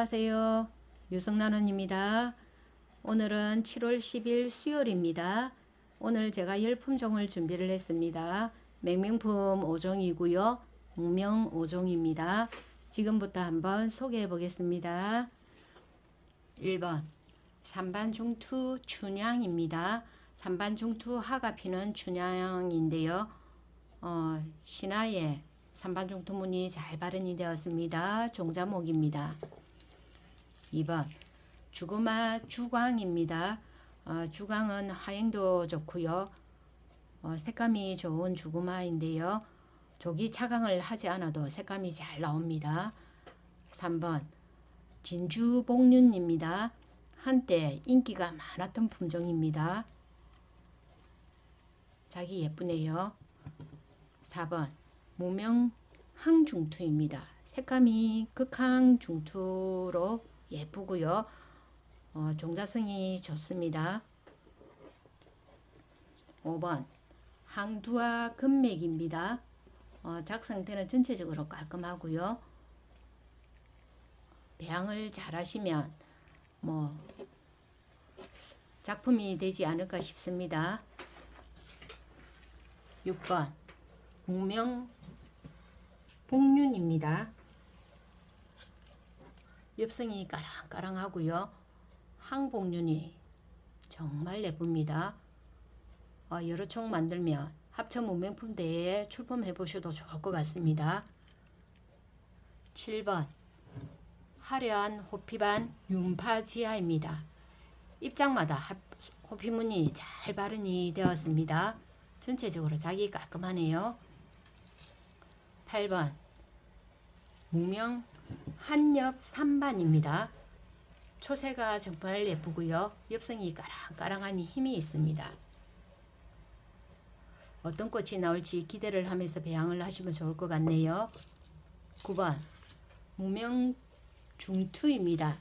안녕하세요. 유성란원입니다. 오늘은 7월 10일 수요일입니다. 오늘 제가 열 품종을 준비를 했습니다. 맹명품 5종이고요. 무명 5종입니다. 지금부터 한번 소개해 보겠습니다. 1번 산반중투 춘향입니다. 산반중투 하가 피는 춘향인데요. 어, 신화에 산반중투문이 잘 발현이 되었습니다. 종자목입니다. 2번 주구마 주광입니다. 어, 주광은 화행도 좋고요. 어, 색감이 좋은 주구마인데요. 조기 차광을 하지 않아도 색감이 잘 나옵니다. 3번 진주복륜입니다. 한때 인기가 많았던 품종입니다. 자기 예쁘네요. 4번 무명 항중투입니다. 색감이 극항중투로 예쁘고요. 어, 종자성이 좋습니다. 5번 항두와 금맥입니다. 어, 작 상태는 전체적으로 깔끔하고요. 배양을 잘 하시면 뭐 작품이 되지 않을까 싶습니다. 6번 무명 복륜입니다. 엽성이 까랑까랑하고요. 항복륜이 정말 예쁩니다. 어, 여러 총 만들면 합천 문명품 대회에 출품해 보셔도 좋을 것 같습니다. 7번 화려한 호피반 윤파지하입니다. 입장마다 합- 호피문이 잘 발현이 되었습니다. 전체적으로 자기 깔끔하네요. 8번 무명 한엽 3반입니다. 초세가 정말 예쁘고요. 엽성이 까랑까랑하니 힘이 있습니다. 어떤 꽃이 나올지 기대를 하면서 배양을 하시면 좋을 것 같네요. 9번 무명 중투입니다.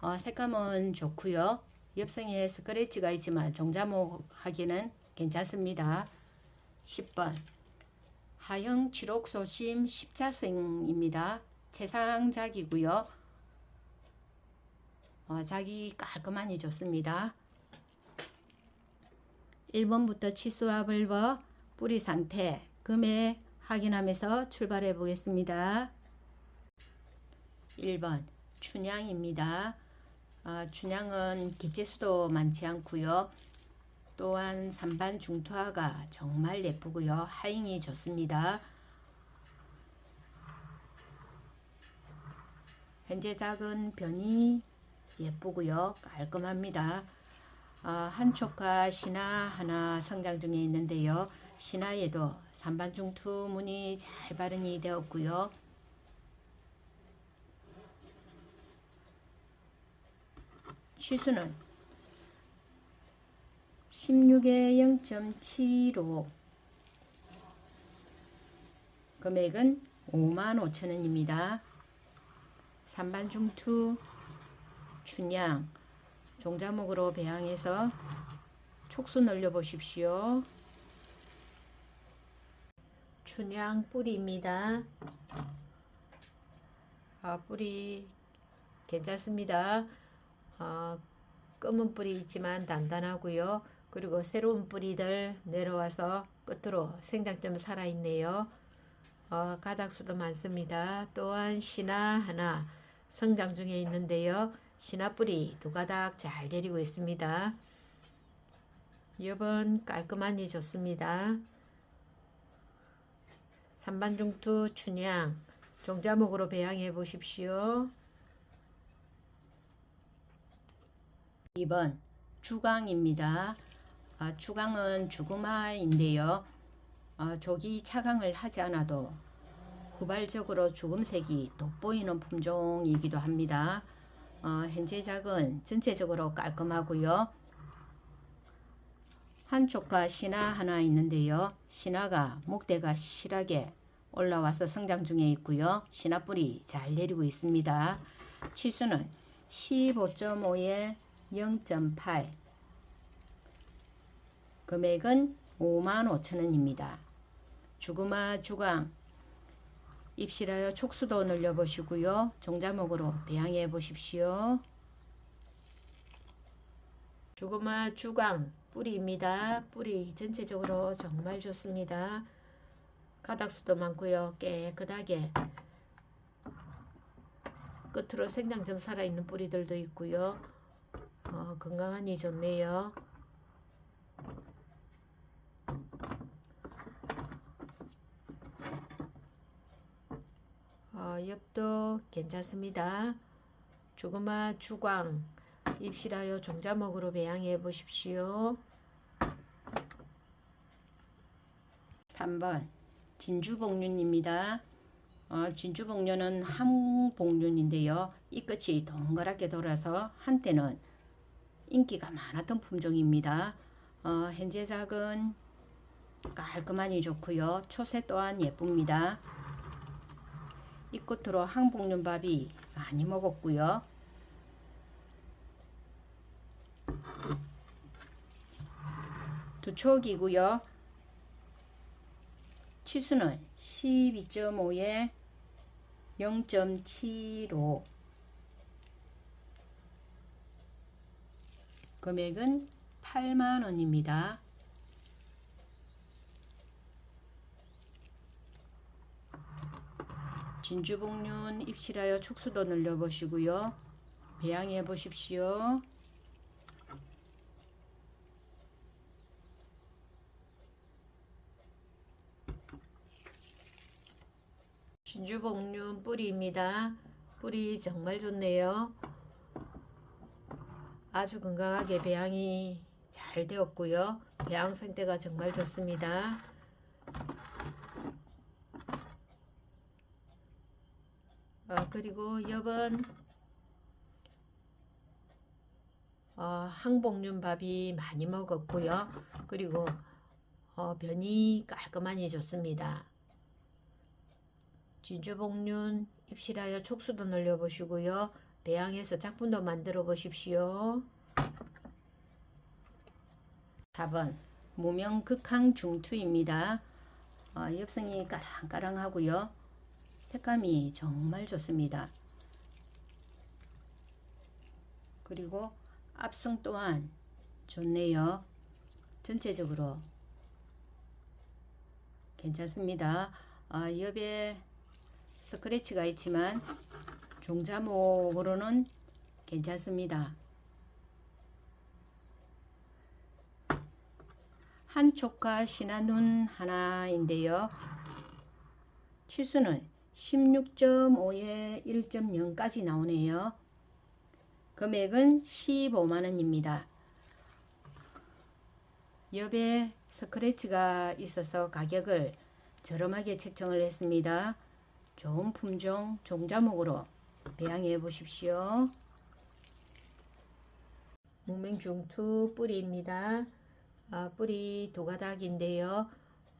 어, 색감은 좋고요. 엽성에 스크래치가 있지만 종자목 하기는 괜찮습니다. 10번 하영 칠옥소심 십자생입니다. 채상작이고요. 어, 작이 깔끔하니 좋습니다. 1번부터 치수와 벌버 뿌리 상태 금액 확인하면서 출발해 보겠습니다. 1번 춘향입니다. 아, 춘향은 개체수도 많지 않고요. 또한 산반 중투화가 정말 예쁘고요. 하잉이 좋습니다. 현재 작은 변이 예쁘고요. 깔끔합니다. 아, 한촉과 신화 하나 성장 중에 있는데요. 신화에도 산반중투 문이 잘 발현이 되었고요. 시수는 16에 0.75 금액은 55,000원입니다. 산반중투 춘향 종자목으로 배양해서 촉수 늘려 보십시오. 춘향 뿌리입니다. 아, 뿌리 괜찮습니다. 어, 검은 뿌리 있지만 단단하고요. 그리고 새로운 뿌리들 내려와서 끝으로 생장점 살아있네요. 어, 가닥수도 많습니다. 또한 신화 하나 성장 중에 있는데요. 신화 뿌리 두 가닥 잘 데리고 있습니다. 여번 깔끔하니 좋습니다. 산반중투 춘향 종자목으로 배양해 보십시오. 2번 주광입니다. 아, 주광은 주구마인데요. 아, 조기 차광을 하지 않아도 후발적으로 주금색이 돋보이는 품종이기도 합니다. 어, 현재 작은 전체적으로 깔끔하고요. 한쪽과 신화 하나 있는데요. 신화가 목대가 실하게 올라와서 성장 중에 있고요. 신화 뿌리 잘 내리고 있습니다. 치수는 15.5에 0.8 금액은 55,000원입니다. 주구마 주광 입실하여 촉수도 늘려 보시고요. 종자목으로 배양해 보십시오. 주구마 주광 뿌리입니다. 뿌리 전체적으로 정말 좋습니다. 가닥수도 많고요. 깨끗하게 끝으로 생장 좀 살아있는 뿌리들도 있고요. 어, 건강하니 좋네요. 어, 엽도 괜찮습니다. 주구마 주광 입실하여 종자목으로 배양해 보십시오. 3번 진주복륜입니다. 어, 진주복륜은 항복륜인데요. 이 끝이 동그랗게 돌아서 한때는 인기가 많았던 품종입니다. 어, 현재 작은 깔끔하니 좋고요. 초세 또한 예쁩니다. 이 끝으로 항복륜밥이 많이 먹었고요. 두 촉이고요. 치수는 12.5에 0.75 금액은 8만원입니다. 진주복륜 입실하여 축수도 늘려 보시고요. 배양해 보십시오. 진주복륜 뿌리입니다. 뿌리 정말 좋네요. 아주 건강하게 배양이 잘 되었고요. 배양 상태가 정말 좋습니다. 어, 그리고 여번 어, 항복륜 밥이 많이 먹었고요. 그리고 어, 변이 깔끔하니 좋습니다. 진주복륜 입실하여 촉수도 늘려보시고요. 배양해서 작품도 만들어 보십시오. 4번 무명 극항 중투입니다. 어, 엽성이 까랑까랑하고요. 색감이 정말 좋습니다. 그리고 앞성 또한 좋네요. 전체적으로 괜찮습니다. 어, 옆에 스크래치가 있지만 종자목으로는 괜찮습니다. 한 촉과 신한눈 하나인데요. 치수는 16.5에 1.0까지 나오네요. 금액은 15만원입니다. 옆에 스크래치가 있어서 가격을 저렴하게 책정을 했습니다. 좋은 품종 종자목으로 배양해 보십시오. 무맹중투 뿌리입니다. 아, 뿌리 두 가닥인데요.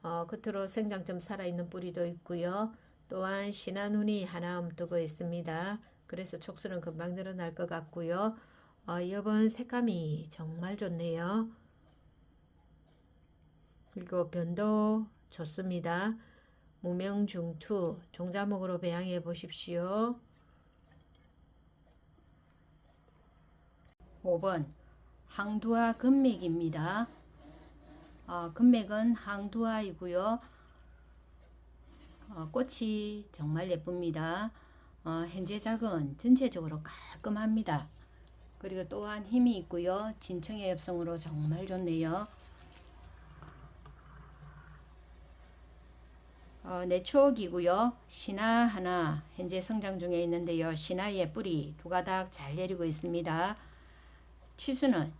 어, 끝으로 생장점 살아있는 뿌리도 있고요. 또한 신한운이 하나 움뜨고 있습니다. 그래서 촉수는 금방 늘어날 것 같고요. 어, 이번 색감이 정말 좋네요. 그리고 변도 좋습니다. 무명중투 종자목으로 배양해 보십시오. 5번 항두화 금맥입니다. 어, 금맥은 항두화이고요. 어, 꽃이 정말 예쁩니다. 어, 현재 작은 전체적으로 깔끔합니다. 그리고 또한 힘이 있고요. 진청의 엽성으로 정말 좋네요. 어, 내 추억이고요. 신화 하나 현재 성장 중에 있는데요. 신화의 뿌리 두 가닥 잘 내리고 있습니다. 치수는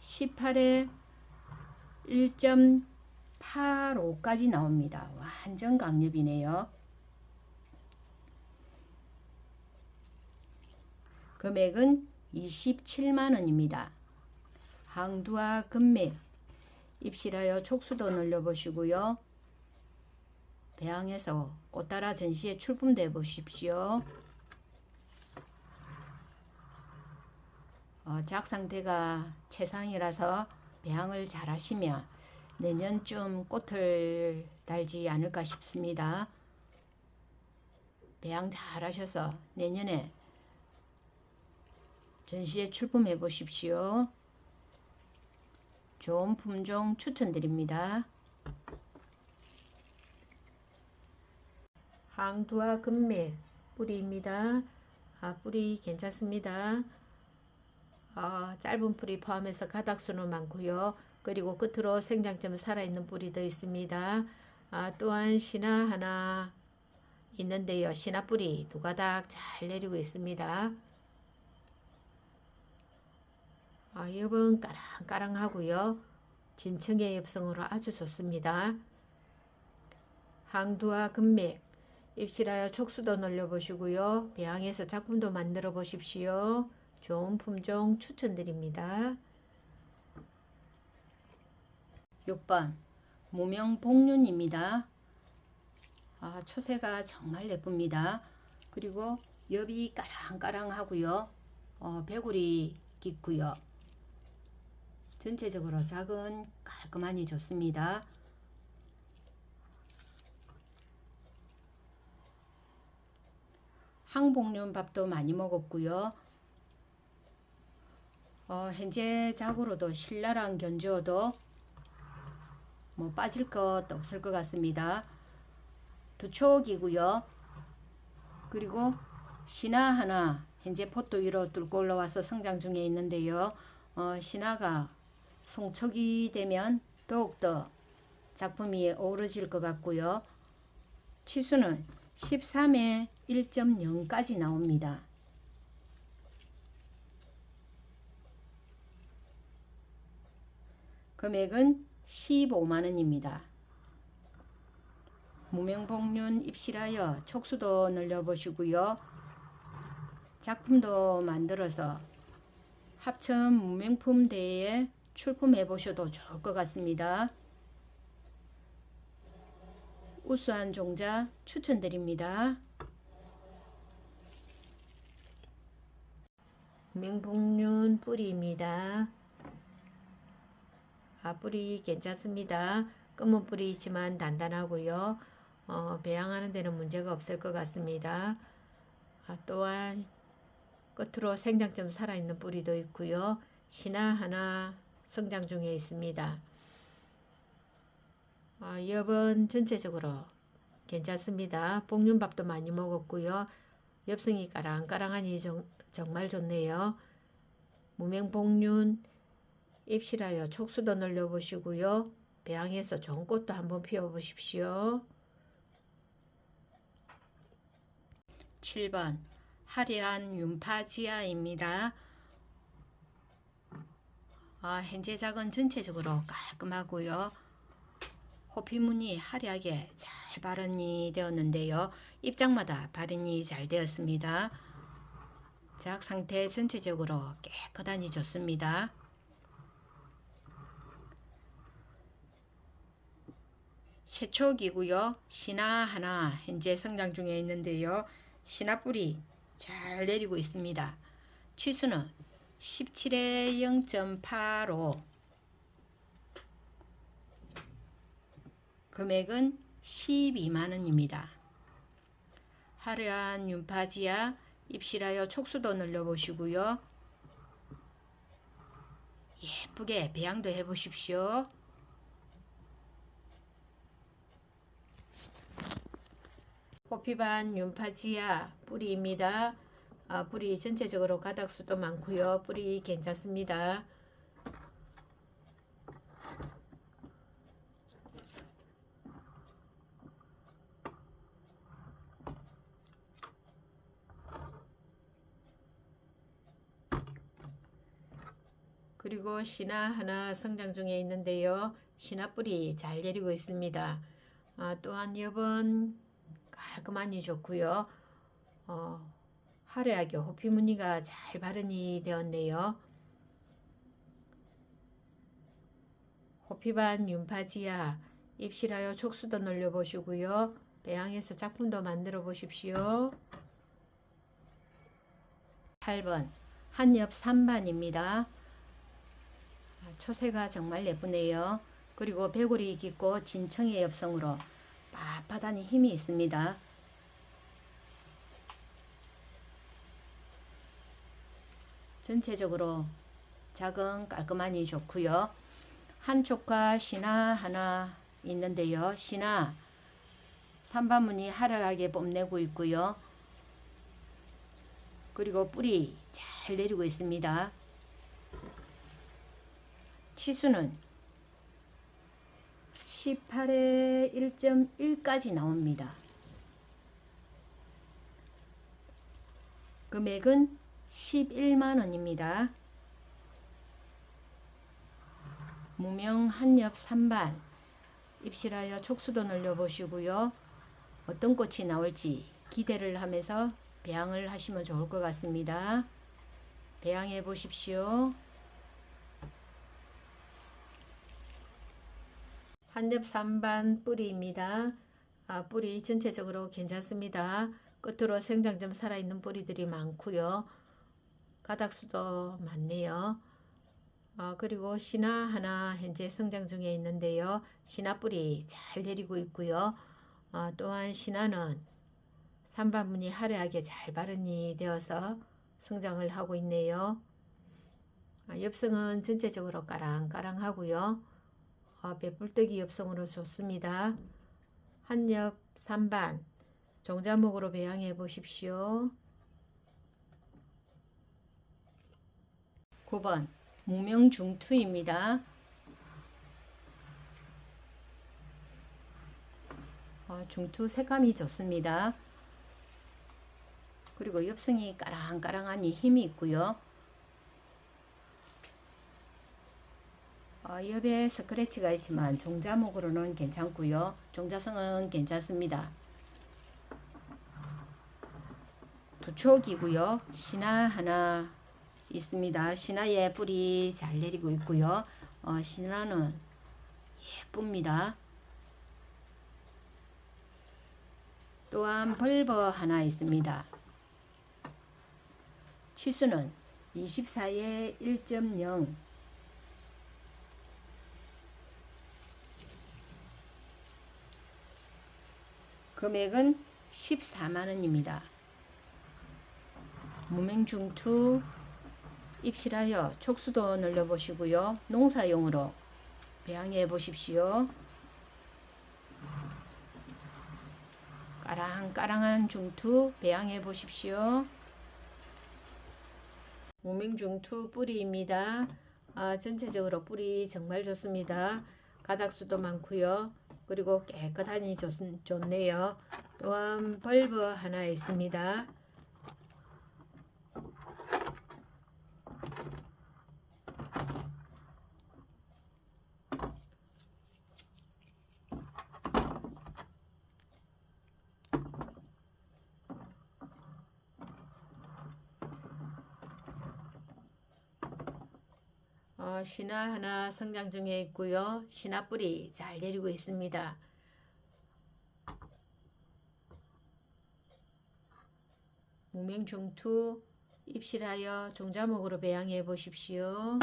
18에 1.85까지 나옵니다. 완전 강력이네요. 금액은 27만원입니다. 항두와 금맥 입실하여 촉수도 늘려보시고요. 배양해서 꽃따라 전시에 출품돼 보십시오. 어, 작 상태가 최상이라서 배양을 잘 하시면 내년쯤 꽃을 달지 않을까 싶습니다. 배양 잘 하셔서 내년에 전시에 출품해 보십시오. 좋은 품종 추천드립니다. 항두와 금맥 뿌리입니다. 아, 뿌리 괜찮습니다. 아, 짧은 뿌리 포함해서 가닥수는 많고요. 그리고 끝으로 생장점 살아있는 뿌리도 있습니다. 아, 또한 신화 하나 있는데요. 신화 뿌리 두 가닥 잘 내리고 있습니다. 아, 엽은 까랑까랑하고요. 진층의 엽성으로 아주 좋습니다. 항두와 금맥 입실하여 촉수도 늘려보시고요. 배양해서 작품도 만들어 보십시오. 좋은 품종 추천드립니다. 6번 무명복륜입니다. 아, 초세가 정말 예쁩니다. 그리고 엽이 까랑까랑하고요. 어, 배구리 깊고요. 전체적으로 작은 깔끔하니 좋습니다. 항복륜 밥도 많이 먹었고요. 어, 현재 작으로도 신라랑 견주어도 뭐 빠질 것 없을 것 같습니다. 두촉이고요. 그리고 신화 하나 현재 포도 위로 뚫고 올라와서 성장 중에 있는데요. 어, 신화가 송촉이 되면 더욱더 작품이 어우러질 것 같고요. 치수는 13에 1.0까지 나옵니다. 금액은 15만 원입니다. 무명복륜 입실하여 촉수도 늘려보시고요. 작품도 만들어서 합천 무명품 대회에 출품해 보셔도 좋을 것 같습니다. 우수한 종자 추천드립니다. 맹복륜 뿌리입니다. 아, 뿌리 괜찮습니다. 검은 뿌리이지만 단단하고요. 어, 배양하는 데는 문제가 없을 것 같습니다. 아, 또한 끝으로 생장점 살아있는 뿌리도 있고요. 신화 하나 성장 중에 있습니다. 아, 엽은 전체적으로 괜찮습니다. 복륜밥도 많이 먹었고요. 엽성이 까랑까랑하니 정, 정말 좋네요. 무명복륜 입실하여 촉수도 늘려보시고요. 배양해서 좋은 꽃도 한번 피워보십시오. 7번 화려한 윤파지아입니다. 아, 현재 작은 전체적으로 깔끔하고요. 호피무늬 화려하게 잘 발현이 되었는데요. 입장마다 발현이 잘 되었습니다. 작 상태 전체적으로 깨끗하니 좋습니다. 새촉이고요. 신화 하나 현재 성장 중에 있는데요. 신화 뿌리 잘 내리고 있습니다. 치수는 17에 0.85 금액은 12만 원입니다. 화려한 윤파지야 입실하여 촉수도 늘려보시고요. 예쁘게 배양도 해보십시오. 호피반 윤파지아 뿌리입니다. 아, 뿌리 전체적으로 가닥수도 많고요. 뿌리 괜찮습니다. 그리고 신화 하나 성장 중에 있는데요. 신화 뿌리 잘 내리고 있습니다. 아, 또한 엽은 깔끔하니 좋고요. 어, 화려하게 호피 무늬가 잘 발현이 되었네요. 호피반 윤파지야 입실하여 촉수도 늘려보시고요. 배양해서 작품도 만들어 보십시오. 8번 한엽 3반입니다. 아, 초세가 정말 예쁘네요. 그리고 배골이 깊고 진청의 엽성으로 마파단이 힘이 있습니다. 전체적으로 작은 깔끔하니 좋고요. 한 쪽과 신화 하나 있는데요. 신화 3반문이 화려하게 뽐내고 있고요. 그리고 뿌리 잘 내리고 있습니다. 치수는 18에 1.1까지 나옵니다. 금액은 11만 원입니다. 무명 한엽 3반 입실하여 촉수도 늘려보시고요. 어떤 꽃이 나올지 기대를 하면서 배양을 하시면 좋을 것 같습니다. 배양해 보십시오. 한엽 3반 뿌리입니다. 아, 뿌리 전체적으로 괜찮습니다. 끝으로 생장 좀 살아있는 뿌리들이 많고요. 가닥수도 많네요. 아, 그리고 신화 하나 현재 성장 중에 있는데요. 신화 뿌리 잘 내리고 있고요. 아, 또한 신화는 산반문이 화려하게 잘 발현이 되어서 성장을 하고 있네요. 아, 엽성은 전체적으로 까랑까랑하고요. 아, 배불뜨기 엽성으로 좋습니다. 한엽 3반 종자목으로 배양해 보십시오. 9번 무명중투입니다. 어, 중투 색감이 좋습니다. 그리고 엽성이 까랑까랑하니 힘이 있고요. 어, 옆에 스크래치가 있지만 종자목으로는 괜찮고요. 종자성은 괜찮습니다. 두촉이고요. 신화 하나 있습니다. 신화의 뿌리 잘 내리고 있고요. 어, 신화는 예쁩니다. 또한 벌버 하나 있습니다. 치수는 24에 1.0 금액은 14만 원입니다. 무맹중투 입실하여 촉수도 늘려보시고요. 농사용으로 배양해 보십시오. 까랑까랑한 중투 배양해 보십시오. 무명중투 뿌리입니다. 아, 전체적으로 뿌리 정말 좋습니다. 가닥수도 많고요. 그리고 깨끗하니 좋, 좋네요. 또한 벌브 하나 있습니다. 어, 신화 하나 성장 중에 있고요. 신화 뿌리 잘 내리고 있습니다. 무명중투 입실하여 종자목으로 배양해 보십시오.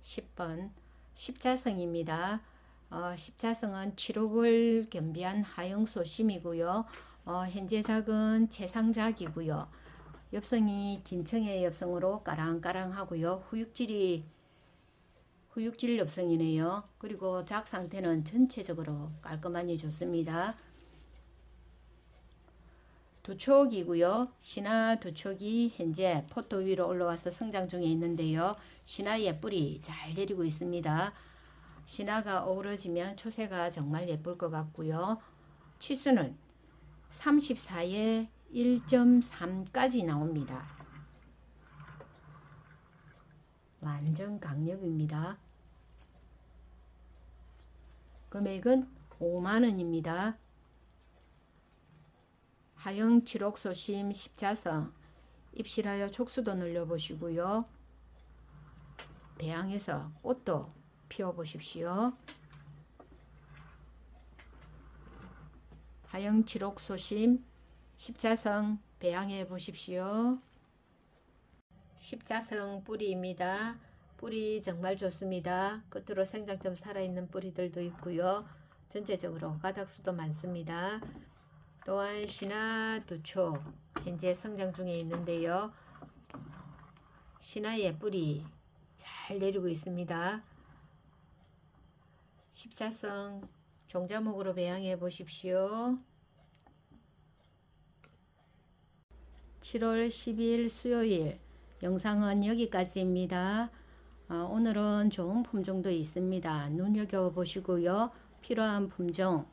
10번 십자성입니다. 어, 십자성은 7억을 겸비한 하영소심이고요. 어, 현재 작은 최상작이고요. 엽성이 진청의 엽성으로 까랑까랑하고요. 후육질이 후육질 엽성이네요. 그리고 작 상태는 전체적으로 깔끔하니 좋습니다. 두촉이고요. 신화 두촉이 현재 포토 위로 올라와서 성장 중에 있는데요. 신화의 뿌리 잘 내리고 있습니다. 신화가 어우러지면 초세가 정말 예쁠 것 같고요. 치수는 34에 1.3까지 나옵니다. 완전 강력입니다. 금액은 5만원입니다. 하영 칠옥소심 십자성 입실하여 촉수도 늘려보시고요. 배양해서 꽃도 피워보십시오. 하영 칠옥소심 십자성 배양해 보십시오. 십자성 뿌리입니다. 뿌리 정말 좋습니다. 끝으로 생장점 살아있는 뿌리들도 있고요. 전체적으로 가닥수도 많습니다. 또한 신화 두초 현재 성장 중에 있는데요. 신화의 뿌리 잘 내리고 있습니다. 십사성 종자목으로 배양해 보십시오. 7월 10일 수요일 영상은 여기까지입니다. 어, 오늘은 좋은 품종도 있습니다. 눈여겨보시고요. 필요한 품종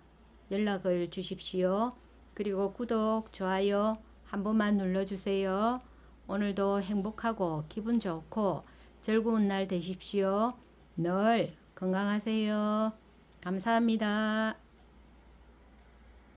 연락을 주십시오. 그리고 구독, 좋아요 한 번만 눌러주세요. 오늘도 행복하고 기분 좋고 즐거운 날 되십시오. 늘 건강하세요. 감사합니다.